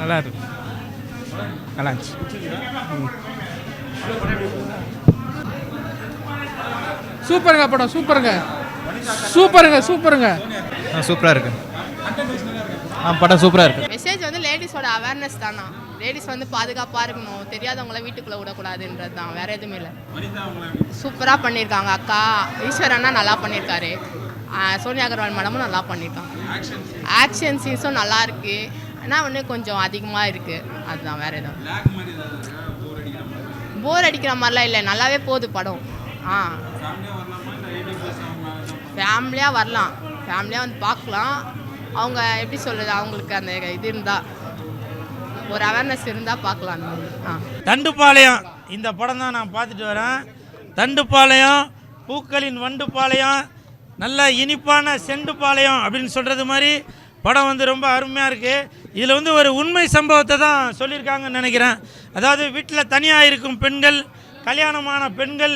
நல்லா இருக்கு நல்லா இருந்துச்சு. சூப்பருங்க படம் சூப்பருங்க. சூப்பருங்க சூப்பருங்க. சூப்பராக இருக்கு. ஆ படம் சூப்பராக இருக்கு. மெசேஜ் வந்து லேடிஸோட அவேர்னஸ் தானா? லேடிஸ் வந்து பாதுகாப்பாக இருக்கணும். தெரியாதவங்கள வீட்டுக்குள்ளே விடக்கூடாதுன்றது தான். வேற எதுவுமே இல்லை. சூப்பராக பண்ணியிருக்காங்க அக்கா. ஈஸ்வர் அண்ணா நல்லா பண்ணியிருக்காரு சோனியா அகர்வால் மேடமும் நல்லா பண்ணியிருக்காங்க ஆக்ஷன் சீன்ஸும் நல்லா இருக்கு. ஆனால் ஒன்று கொஞ்சம் அதிகமாக இருக்கு. அதுதான் வேற எதுவும். போர் அடிக்கிற மாதிரிலாம் இல்லை. நல்லாவே போகுது படம். ஆ. ஃபேமிலியாக வரலாம்? ஃபேமிலியாக வந்து பார்க்கலாம். அவங்க எப்படி சொல்கிறது அவங்களுக்கு அந்த இது இருந்தால் ஒரு அவேர்னஸ் இருந்தால் பார்க்கலாம். ஆ. தண்டுப்பாளையம். இந்த படம் தான் நான் பார்த்துட்டு வரேன். தண்டுப்பாளையம் பூக்களின் வண்டுப்பாளையம் நல்ல இனிப்பான செண்டுப்பாளையம் அப்படின்னு சொல்கிறது மாதிரி படம் வந்து ரொம்ப அருமையாக இருக்குது இதில் வந்து ஒரு உண்மை சம்பவத்தை தான் சொல்லியிருக்காங்கன்னு நினைக்கிறேன். அதாவது வீட்டில் தனியாக இருக்கும் பெண்கள் கல்யாணமான பெண்கள்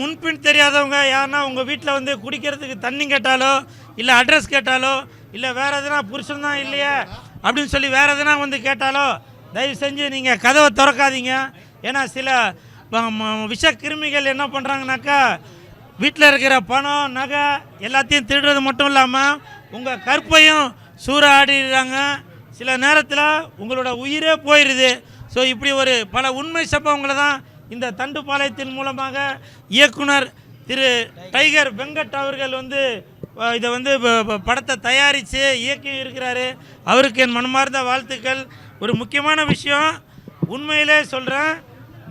முன்பின் தெரியாதவங்க யாருன்னா உங்கள் வீட்டில் வந்து குடிக்கிறதுக்கு தண்ணி கேட்டாலோ இல்லை அட்ரஸ் கேட்டாலோ இல்லை வேறு எதுனா புருஷன் தான் இல்லையே அப்படின்னு சொல்லி வேறு எதுனா வந்து கேட்டாலோ தயவு செஞ்சு நீங்கள் கதவை திறக்காதீங்க. ஏன்னா சில விஷ கிருமிகள் என்ன பண்ணுறாங்கனாக்கா வீட்டில் இருக்கிற பணம் நகை எல்லாத்தையும் திருடுறது மட்டும் இல்லாமல் உங்கள் கற்பையும் சூறாடிடுறாங்க. சில நேரத்தில் உங்களோட உயிரே போயிடுது ஸோ இப்படி ஒரு பல உண்மை சம்பவங்களை தான் இந்த தண்டுப்பாளையத்தின் மூலமாக இயக்குனர் திரு டைகர் வெங்கட் அவர்கள் வந்து இதை வந்து படத்தை தயாரித்து இயக்கி இருக்கிறாரு. அவருக்கு என் மனமார்ந்த வாழ்த்துக்கள். ஒரு முக்கியமான விஷயம் உண்மையிலே சொல்கிறேன்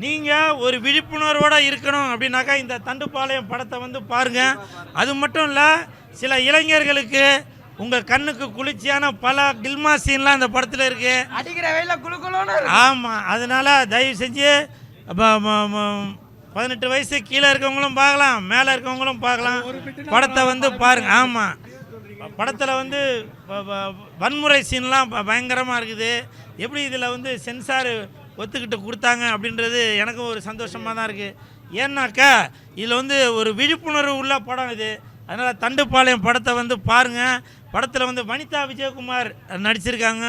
நீங்கள் ஒரு விழிப்புணர்வோடு இருக்கணும் அப்படின்னாக்கா இந்த தண்டுப்பாளையம் படத்தை வந்து பாருங்கள் அது மட்டும் இல்லை சில இளைஞர்களுக்கு உங்கள் கண்ணுக்கு குளிர்ச்சியான பல கில்மா சீன்லாம் இந்த படத்தில் இருக்குது அடிக்கிற வெயில குளு குளுன்னு ஆமாம் அதனால் தயவு செஞ்சு பதினெட்டு வயசு கீழே இருக்கவங்களும் பார்க்கலாம் மேலே இருக்கவங்களும் பார்க்கலாம். படத்தை வந்து பாருங்க. ஆமாம் படத்தில் வந்து வன்முறை சீன்லாம் பயங்கரமாக இருக்குது. எப்படி இதில் வந்து சென்சார் ஒத்துக்கிட்டு கொடுத்தாங்க அப்படின்றது எனக்கும் ஒரு சந்தோஷமாக தான் இருக்குது ஏன்னாக்கா இதில் வந்து ஒரு விழிப்புணர்வு உள்ள படம் இது. அதனால் தண்டுப்பாளையம் படத்தை வந்து பாருங்கள் படத்தில் வந்து வனிதா விஜயகுமார் நடிச்சிருக்காங்க.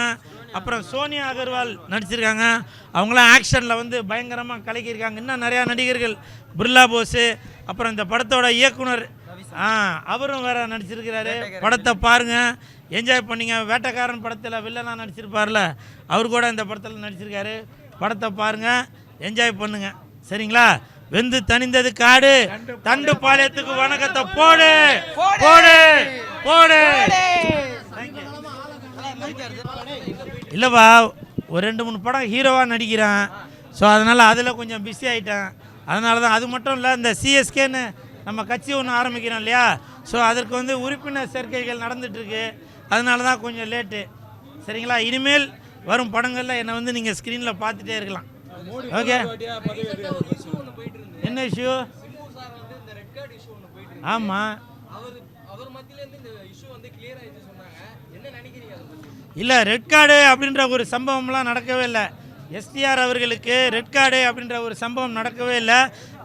அப்புறம் சோனியா அகர்வால் நடிச்சிருக்காங்க. அவங்களாம் ஆக்ஷனில் வந்து பயங்கரமாக கலக்கியிருக்காங்க. இன்னும் நிறையா நடிகர்கள். பிர்லா போஸு அப்புறம் இந்த படத்தோட இயக்குனர் ஆ அவரும் வேற நடிச்சிருக்கிறாரு. படத்தை பாருங்க. என்ஜாய் பண்ணிங்க. வேட்டக்காரன் படத்தில் வில்லனாக நடிச்சிருப்பார்ல அவர் கூட இந்த படத்தில் நடிச்சிருக்காரு. படத்தை பாருங்க. என்ஜாய் பண்ணுங்க. சரிங்களா? வெந்து தணிந்தது காடு. தண்டு பாளையத்துக்கு வணக்கத்தை போடு. போடு. போடு. இல்லைப்பா ஒரு ரெண்டு மூணு படம் ஹீரோவாக நடிக்கிறேன். ஸோ அதனால் அதில் கொஞ்சம் பிஸி ஆகிட்டேன் அதனால தான் அது மட்டும் இல்லை இந்த சிஎஸ்கேன்னு நம்ம கட்சி ஒன்று ஆரம்பிக்கிறோம் இல்லையா? ஸோ அதற்கு வந்து உறுப்பினர் சேர்க்கைகள் நடந்துகிட்ருக்கு அதனால தான் கொஞ்சம் லேட்டு சரிங்களா? இனிமேல் வரும் படங்களில் என்னை வந்து நீங்கள் ஸ்க்ரீனில் பார்த்துட்டே இருக்கலாம். ஓகே என்ன இஷ்யூ ஆமாம் இல்லை ரெட் கார்டு அப்படின்ற ஒரு சம்பவம்லாம் நடக்கவே இல்லை. எஸ்டிஆர் அவர்களுக்கு ரெட் கார்டு அப்படின்ற ஒரு சம்பவம் நடக்கவே இல்லை.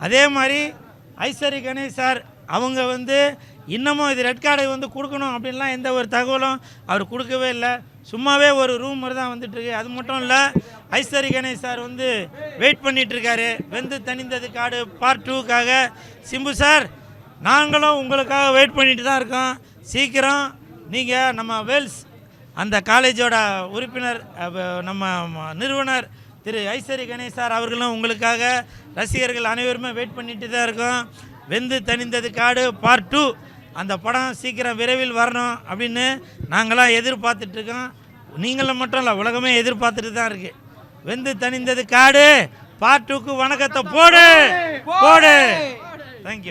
அதே மாதிரி ஐஸ்வரி கணேஷ் சார் அவங்க வந்து இன்னமும் இது ரெட் கார்டை வந்து கொடுக்கணும் அப்படின்லாம் எந்த ஒரு தகவலும் அவர் கொடுக்கவே இல்லை. சும்மாவே ஒரு ரூமர் தான் வந்துட்டுருக்கு. அது மட்டும் இல்லை ஐஸ்வரி கணேஷ் சார் வந்து வெயிட் பண்ணிகிட்ருக்காரு வெந்து தணிந்தது காடு பார்ட் டூக்காக சிம்பு சார் நாங்களும் உங்களுக்காக வெயிட் பண்ணிட்டு தான் இருக்கோம். சீக்கிரம் நீங்கள் நம்ம வேல்ஸ் அந்த காலேஜோட உறுப்பினர் நம்ம நிறுவனர் திரு ஐஸ்வரி கணேஷ் சார் அவர்களும் உங்களுக்காக ரசிகர்கள் அனைவருமே வெயிட் பண்ணிட்டு தான் இருக்கோம். வெந்து தணிந்தது காடு பார்ட் டூ அந்த படம் சீக்கிரம் விரைவில் வரணும் அப்படின்னு நாங்களாம் எதிர்பார்த்துட்டு இருக்கோம். நீங்களும் மட்டும் இல்லை உலகமே எதிர்பார்த்துட்டு தான் இருக்கு. வெந்து தணிந்தது காடு. பார்ட் டூக்கு வணக்கத்தை போடு. போடு. தேங்க்யூ